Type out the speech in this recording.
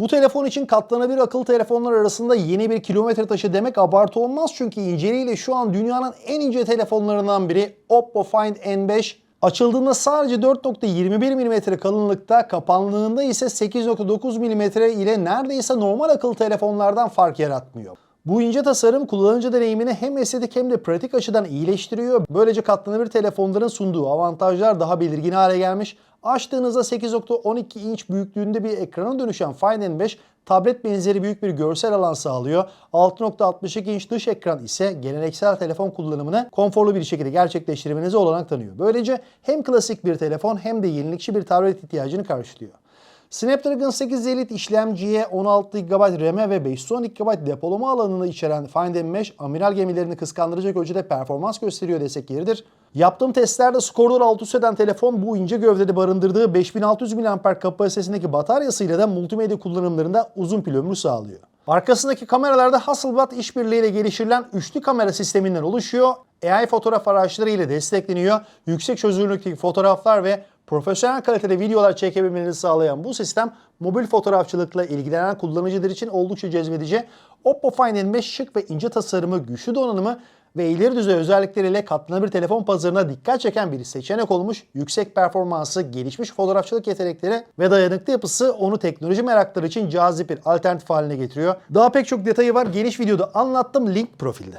Bu telefon için katlanabilir akıllı telefonlar arasında yeni bir kilometre taşı demek abartı olmaz çünkü inceliğiyle şu an dünyanın en ince telefonlarından biri Oppo Find N5 Açıldığında sadece 4.21 mm kalınlıkta, kapandığında ise 8.9 mm ile neredeyse normal akıllı telefonlardan fark yaratmıyor. Bu ince tasarım kullanıcı deneyimini hem estetik hem de pratik açıdan iyileştiriyor. Böylece katlanabilir telefonların sunduğu avantajlar daha belirgin hale gelmiş. Açtığınızda 8.12 inç büyüklüğünde bir ekrana dönüşen Find N5 tablet benzeri büyük bir görsel alan sağlıyor. 6.62 inç dış ekran ise geleneksel telefon kullanımını konforlu bir şekilde gerçekleştirmenize olanak tanıyor. Böylece hem klasik bir telefon hem de yenilikçi bir tablet ihtiyacını karşılıyor. Snapdragon 8 Elite işlemciye 16 GB RAM'e ve 512 GB depolama alanını içeren Find M5 amiral gemilerini kıskandıracak ölçüde performans gösteriyor desek yeridir. Yaptığım testlerde skorları alt üst eden telefon bu ince gövdede barındırdığı 5600 mAh kapasitesindeki bataryasıyla da multimedya kullanımlarında uzun pil ömrü sağlıyor. Arkasındaki kameralarda Hasselblad işbirliğiyle geliştirilen üçlü kamera sisteminden oluşuyor. AI fotoğraf araçları ile destekleniyor. Yüksek çözünürlükteki fotoğraflar ve profesyonel kalitede videolar çekebilmenizi sağlayan bu sistem mobil fotoğrafçılıkla ilgilenen kullanıcılar için oldukça cezbedici. Oppo Find N5 şık ve ince tasarımı, güçlü donanımı ve ileri düzey özellikleriyle katlanabilir telefon pazarına dikkat çeken bir seçenek olmuş. Yüksek performansı, gelişmiş fotoğrafçılık yetenekleri ve dayanıklı yapısı onu teknoloji merakları için cazip bir alternatif haline getiriyor. Daha pek çok detayı var. Geniş videoda anlattım. Link profilde.